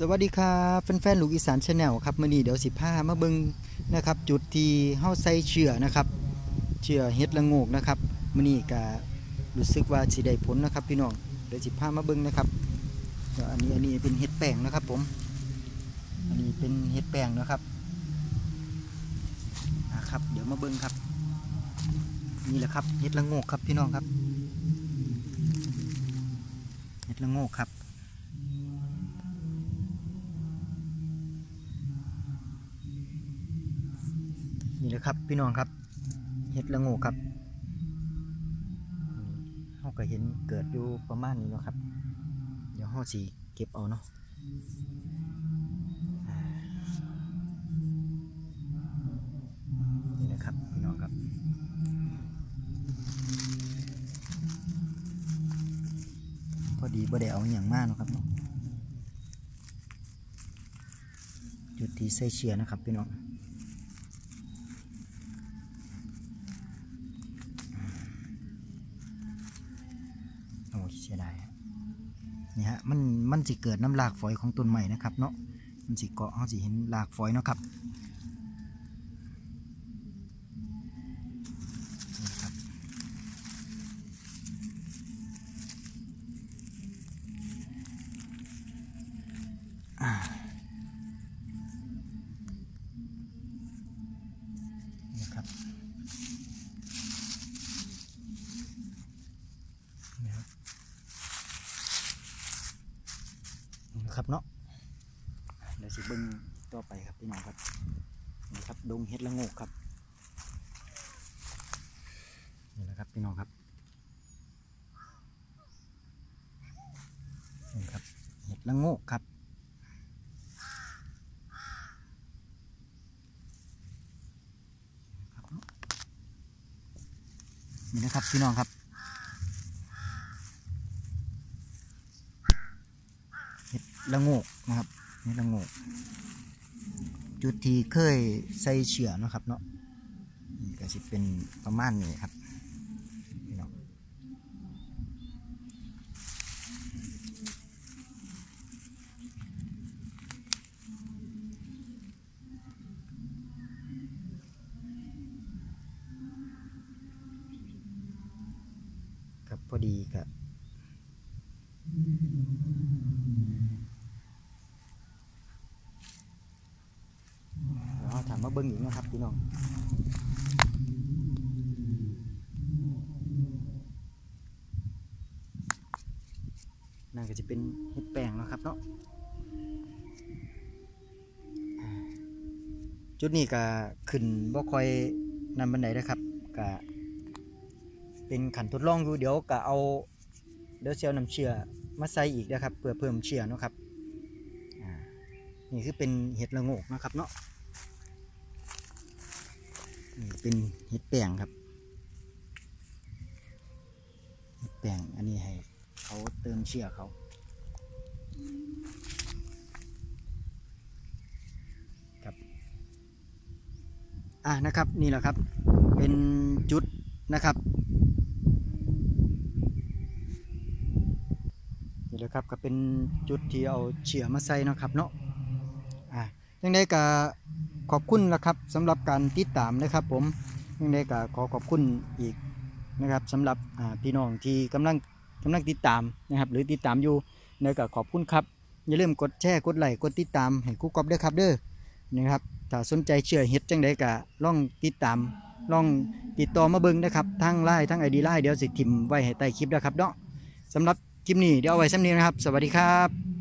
สวัสดีครับแฟนๆลูกอีสานชาแนลครับมื่อนี้เดี๋ยวสิพามาเบิงนะครับ จุดที่เฮาใส่เชื่อนะครับเชื่อเฮ็ดละโงกนะครับมื่อนี้ก็รู้สึกว่าสิได้ผลนะครับพี่น้องเดี๋ยวสิพามาเบิงนะครับอันนี้อันนี้เป็นเฮ็ดแป้งนะครับผม อันนี้เป็นเฮ็ดแป้งนะครับนะครับ เดี๋ยวมาเบิงครับ นี่แหละครับเฮ็ดละโงกครับพี่น้องครับเฮ็ดละโงกครับ นี่แหละครับ พี่น้องครับเห็ดละโงูครับเขาก็เห็นเกิดอยู่ประมาณนี้นะครับ เดี๋ยวเขาสีเก็บเอาเนาะนี่แหละครับพี่น้องครับพอดีบ่ได้เอาอย่างมากนาะครับเนาะจุดที่ใส่เชียนะครับพี่น้อง โอ้ย เสียดายนี่ฮะมันมันสิเกิดน้ำลากฝอยของต้นใหม่นะครับเนาะมันสิเกาะเขาสิเห็นลากฝอยเนาะครับนี่ครับอ่า ครับเนาะเดี๋ยวสิบิ้งต่อไปครับพี่น้องครับนี่ครับดงเห็ดละโงกครับนี่แหละครับพี่น้องครับนี่ครับเห็ดละโงกครับนี่นะครับพี่น้องครับ เห็ด ละโงกนะครับเห็ดละโงก จุดที่เคยใส่เชือนะครับเนาะนี่ก็สิเป็นประมาณนี้ครับพี่น้องครับพอดีครับ เราถา มาเบิ้งอีกนะครับพี่น้องนั่นก็จะเป็นเห็ดแป้งนะครับเนาะจุดนี้ก็ขึ้นบ่ค่อยนำบันไดนะครับก็เป็นขันทดลองอยู่เดี๋ยวก็เอาเดี๋ยวเซียวน้ำเชื่อมาใส่อีกนะครับเพื่อเพิ่มเชื่อนะครับอ่านี่คือเป็นเห็ดละโงกนะครับเนาะ เป็นเห็ดแป้งครับเห็ดแป้งอันนี้ให้เขาเติมเชื่อเขาครับอะนะครับนี่แหละครับ เป็นจุดนะครับนี่แหละครับก็เป็นจุดที่เอาเชื่อมาใส่นะครับเนาะอะยังไงก็ ขอบคุณนะครับสำหรับการติดตามนะครับ ผมยังไงก็ขอขอบคุณอีกนะครับสำหรับพี่น้องที่กำลังกำลังติดตามนะครับ หรือติดตามอยู่เนี่ยก็ขอบคุณครับอย่าลืมกดแชร์กดไลค์กดติดตามให้คู่กอบด้วยครับเด้อนะครับถ้าสนใจเชื่อเฮ็ดจังใดก็ลองติดตามลองติดต่อมาเบิ่งนะครับทั้งไลน์ทั้งไอดีไลน์เดี๋ยวสิทิมไว้ให้ใต้คลิปนะครับเนาะสำหรับคลิปนี้เดี๋ยวเอาไว้ซ้ำนี้นะครับ สวัสดีครับ